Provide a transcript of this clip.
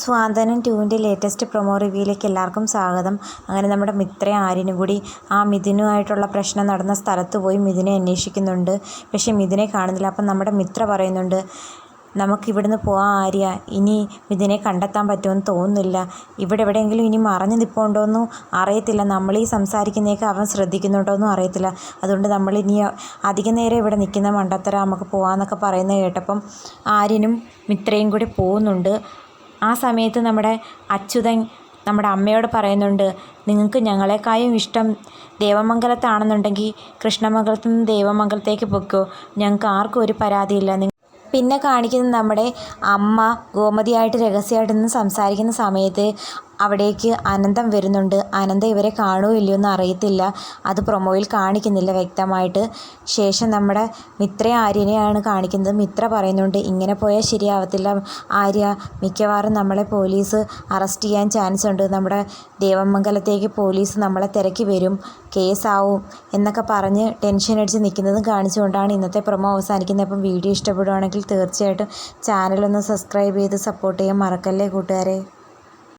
സ്വാന്തനം ടുവിന്റെ latest promo റിവ്യൂയിലേക്ക് എല്ലാവർക്കും സ്വാഗതം. അങ്ങനെ നമ്മുടെ മിത്രയും ആര്യനും കൂടി ആ മിഥുനുമായിട്ടുള്ള പ്രശ്നം നടന്ന സ്ഥലത്ത് പോയി മിഥുനെ അന്വേഷിക്കുന്നുണ്ട്. പക്ഷേ മിഥുനെ കാണുന്നില്ല. അപ്പം നമ്മുടെ മിത്ര പറയുന്നുണ്ട് നമുക്കിവിടുന്ന് പോകാൻ ആര്യ. ഇനി മിഥുനെ കണ്ടെത്താൻ പറ്റുമെന്ന് തോന്നുന്നില്ല. ഇവിടെ എവിടെയെങ്കിലും ഇനി മറഞ്ഞു നിൽപ്പുണ്ടോയെന്നും അറിയത്തില്ല. നമ്മൾ ഈ സംസാരിക്കുന്നതൊക്കെ അവൻ ശ്രദ്ധിക്കുന്നുണ്ടോയെന്നും അറിയത്തില്ല. അതുകൊണ്ട് നമ്മൾ ഇനി അധികം നേരം ഇവിടെ നിൽക്കുന്ന മണ്ടത്തര നമുക്ക് പോകാമെന്നൊക്കെ പറയുന്നത് കേട്ടപ്പം ആര്യനും മിത്രയും കൂടി പോകുന്നുണ്ട് ആ സമയത്ത് നമ്മുടെ അച്യുതൻ നമ്മുടെ അമ്മയോട് പറയുന്നുണ്ട് നിങ്ങൾക്ക് ഞങ്ങളെക്കായും ഇഷ്ടം ദേവമംഗലത്താണെന്നുണ്ടെങ്കിൽ കൃഷ്ണമംഗലത്ത് നിന്ന് ദേവമംഗലത്തേക്ക് പൊയ്ക്കോ. ഞങ്ങൾക്ക് ആർക്കും ഒരു പരാതിയില്ല. പിന്നെ കാണിക്കുന്നത് നമ്മുടെ അമ്മ ഗോമതിയായിട്ട് രഹസ്യമായിട്ട് നിന്ന് സംസാരിക്കുന്ന സമയത്ത് അവിടേക്ക് അനന്തം വരുന്നുണ്ട്. അനന്തം ഇവരെ കാണുമോ ഇല്ലയോ എന്ന് അറിയത്തില്ല. അത് പ്രൊമോയിൽ കാണിക്കുന്നില്ല വ്യക്തമായിട്ട്. ശേഷം നമ്മുടെ മിത്ര ആര്യനെയാണ് കാണിക്കുന്നത്. മിത്ര പറയുന്നുണ്ട് ഇങ്ങനെ പോയാൽ ശരിയാവത്തില്ല ആര്യ. മിക്കവാറും നമ്മളെ പോലീസ് അറസ്റ്റ് ചെയ്യാൻ ചാൻസ് ഉണ്ട്. നമ്മുടെ ദേവമംഗലത്തേക്ക് പോലീസ് നമ്മളെ തിരക്കി വരും. കേസാവും. എന്നൊക്കെ പറഞ്ഞ് ടെൻഷൻ അടിച്ച് നിൽക്കുന്നതും കാണിച്ചുകൊണ്ടാണ് ഇന്നത്തെ പ്രൊമോ അവസാനിക്കുന്നത്. അപ്പം വീഡിയോ ഇഷ്ടപ്പെടുവാണെങ്കിൽ തീർച്ചയായിട്ടും ചാനലൊന്ന് സബ്സ്ക്രൈബ് ചെയ്ത് സപ്പോർട്ട് ചെയ്യാൻ മറക്കല്ലേ കൂട്ടുകാരെ?